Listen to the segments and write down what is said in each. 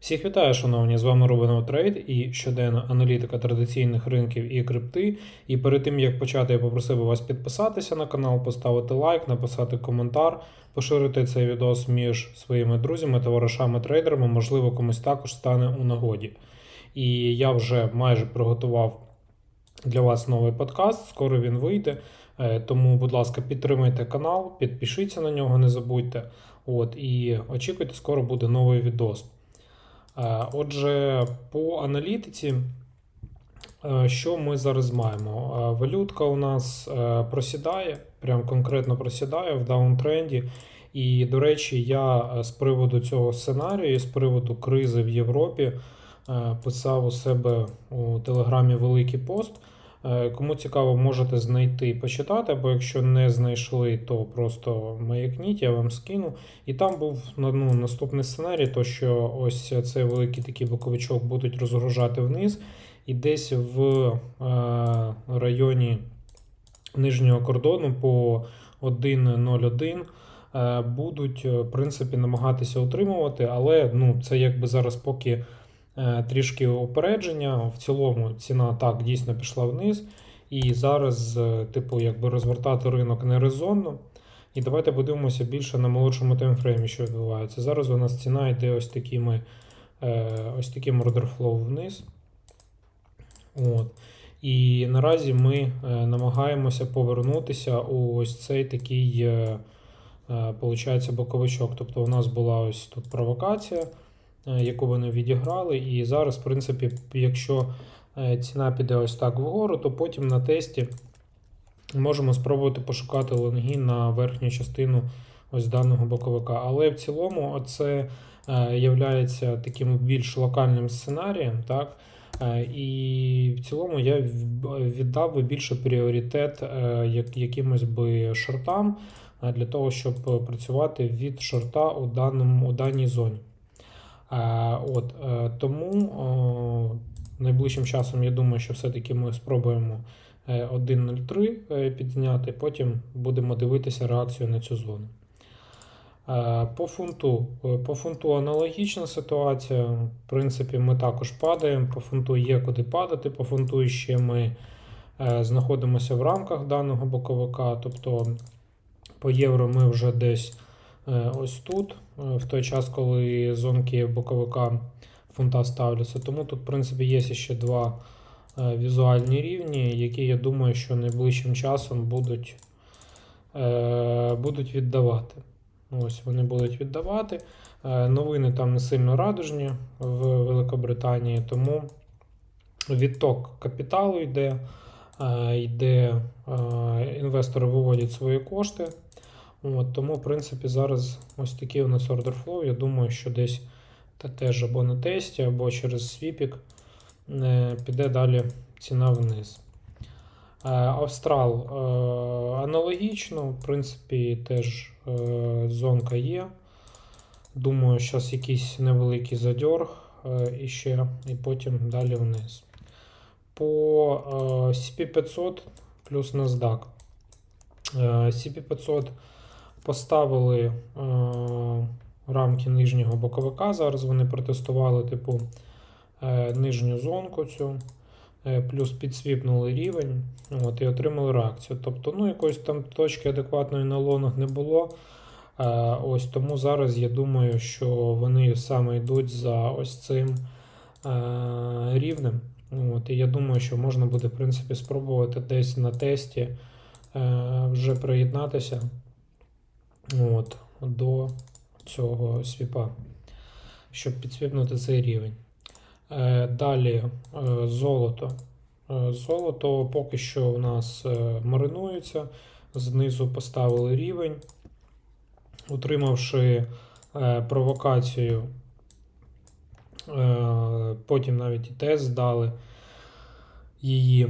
Всіх вітаю, шановні! З вами Рубинов Трейд і щоденна аналітика традиційних ринків і крипти. І перед тим як почати, я попросив би вас підписатися на канал, поставити лайк, написати коментар, поширити цей відос між своїми друзями, товаришами, трейдерами. Можливо, комусь також стане у нагоді. І я вже майже приготував для вас новий подкаст. Скоро він вийде. Е, Тому, будь ласка, підтримайте канал, підпишіться на нього, не забудьте. От, і очікуйте, скоро буде новий відос. Отже, по аналітиці, е, що ми зараз маємо? Е, Валютка у нас е, просідає, прям конкретно просідає в даунтренді. І, до речі, я з приводу цього сценарію, з приводу кризи в Європі писав у себе у Телеграмі великий пост. Е, Кому цікаво, можете знайти і почитати, або якщо не знайшли, то просто маякніть, я вам скину. І там був ну, наступний сценарій, то що ось цей великий такий боковичок будуть розгружати вниз, і десь в е, районі нижнього кордону по 1.01 е, будуть в принципі намагатися утримувати, але ну, це якби зараз поки трішки опередження. В цілому ціна так дійсно пішла вниз. І зараз, е, типу, якби розвертати ринок не резонно. І давайте подивимося більше на молодшому таймфреймі, що відбувається. Зараз у нас ціна йде ось такими, е, ось таким flow вниз. От. І наразі ми е, намагаємося повернутися у ось цей такий, е, е, получається, боковичок. Тобто у нас була ось тут провокація, е, яку вони відіграли. І зараз, в принципі, якщо е, ціна піде ось так вгору, то потім на тесті можемо спробувати пошукати лонги на верхню частину ось даного боковика. Але в цілому це е, являється таким більш локальним сценарієм. так? Е, І в цілому я віддав би більше пріоритет е, якимось би шортам е, для того, щоб е, працювати від шорта у, даному, у даній зоні. Е, От, е, тому найближчим часом я думаю, що все-таки ми спробуємо е, 1.03 е, підзняти, потім будемо дивитися реакцію на цю зону. Е, По фунту. Е, По фунту аналогічна ситуація. В принципі, ми також падаємо. По фунту є куди падати. По фунту ще ми е, знаходимося в рамках даного боковика. Тобто по євро ми вже десь е, ось тут, е, в той час, коли зонки боковика фунта ставляться. Тому тут, в принципі, є ще два е, візуальні рівні, які я думаю, що найближчим часом будуть, е, будуть віддавати. Ось вони будуть віддавати. Е, Новини там не сильно радужні в Великобританії, тому відток капіталу йде, е, йде е, інвестори виводять свої кошти. От, тому, в принципі, зараз ось такий у нас order flow. Я думаю, що десь та теж або на тесті, або через свіпік е, піде далі ціна вниз. Е, Австрал е, аналогічно, в принципі, теж зонка є. Думаю, зараз якийсь невеликий задьорг е, і ще, і потім далі вниз. По е, CP500 плюс NASDAQ. Е, CP500 поставили е, рамки нижнього боковика. Зараз вони протестували типу е, нижню зонку цю. Е, плюс підсвіпнули рівень от, і отримали реакцію. Тобто, ну, якоїсь там точки адекватної на лонах не було. Ось Тому зараз я думаю, що вони саме йдуть за ось цим рівнем. От, і я думаю, що можна буде, в принципі, спробувати десь на тесті вже приєднатися от, до цього свіпа, щоб підсвіпнути цей рівень. Е, Далі е, золото. Е, Золото поки що у нас маринується. Знизу поставили рівень, утримавши провокацію. Потім навіть і тест здали її.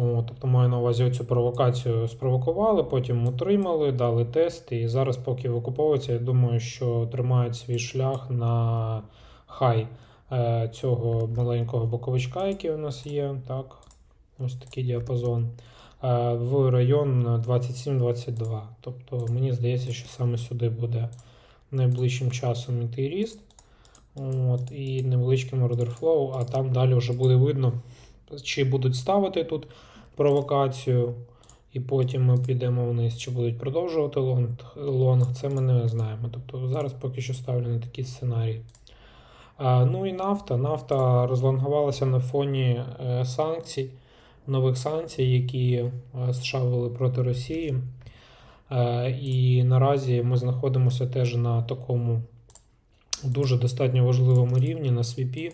О, тобто маю на увазі цю провокацію спровокували, потім утримали, дали тест, і зараз, поки викуповується, я думаю, що тримають свій шлях на хай е, цього маленького боковичка, який у нас є. Так, ось такий діапазон. е, В район 27-22. Тобто мені здається, що саме сюди буде найближчим часом іти ріст. От, і невеличким flow, а там далі вже буде видно, чи будуть ставити тут провокацію, і потім ми підемо вниз, чи будуть продовжувати лонг, це ми не знаємо. Тобто зараз поки що ставлю на такий сценарій. Ну і нафта. Нафта розлонгувалася на фоні е, санкцій, нових санкцій, які е, США ввели проти Росії. Е, і наразі ми знаходимося теж на такому дуже достатньо важливому рівні на свіпі.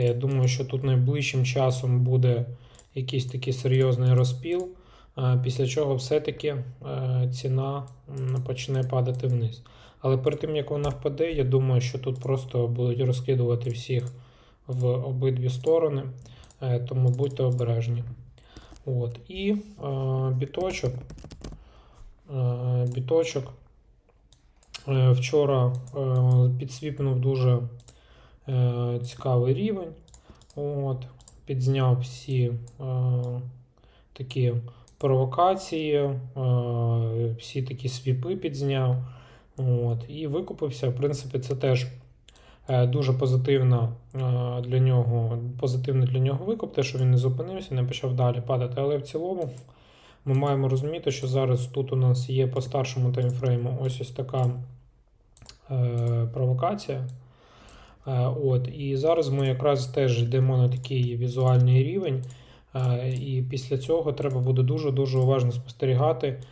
Я думаю, що тут найближчим часом буде якийсь такий серйозний розпіл, після чого все-таки е, ціна почне падати вниз. Але перед тим як вона впаде, я думаю, що тут просто будуть розкидувати всіх в обидві сторони, е, тому будьте обережні. От. І е, біточок. Біточок вчора підсвіпнув дуже е, цікавий рівень. От, підзняв всі е, такі провокації, е, всі такі свіпи підзняв. От, і викупився. В принципі, це теж е, дуже позитивно е, для нього, позитивний для нього викуп, те, що він не зупинився, не почав далі падати. Але в цілому ми маємо розуміти, що зараз тут у нас є по старшому таймфрейму ось ось така провокація. Е, От, і зараз ми якраз теж йдемо на такий візуальний рівень. Е, І після цього треба буде дуже-дуже уважно спостерігати,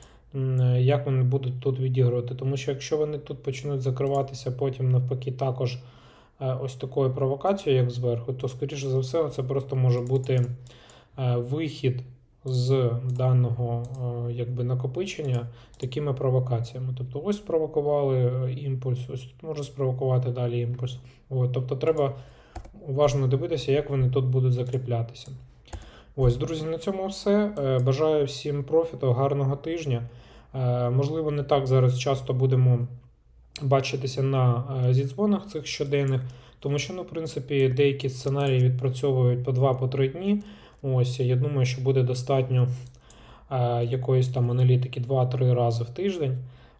як вони будуть тут відігрувати. Тому що якщо вони тут почнуть закриватися, потім навпаки також е, ось такою провокацією, як зверху, то скоріше за все, це просто може бути вихід з даного е, якби, накопичення такими провокаціями. Тобто, ось спровокували е, імпульс, ось тут може спровокувати далі імпульс. От, тобто, треба уважно дивитися, як вони тут будуть закріплятися. Ось, друзі, на цьому все. Е, Бажаю всім профіту, гарного тижня. Можливо, не так зараз часто будемо бачитися на зідзвонах цих щоденних, тому що, ну, в принципі, деякі сценарії відпрацьовують по 2-3 дні. Ось, я думаю, що буде достатньо е, якоїсь там аналітики 2-3 рази в тиждень.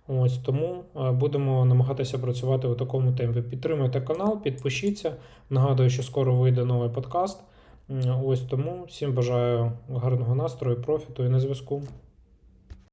Ось тому е, будемо намагатися працювати у такому темпі. Підтримуйте канал, підпишіться. Нагадую, що скоро вийде новий подкаст. Ось тому всім бажаю гарного настрою, профіту і на зв'язку.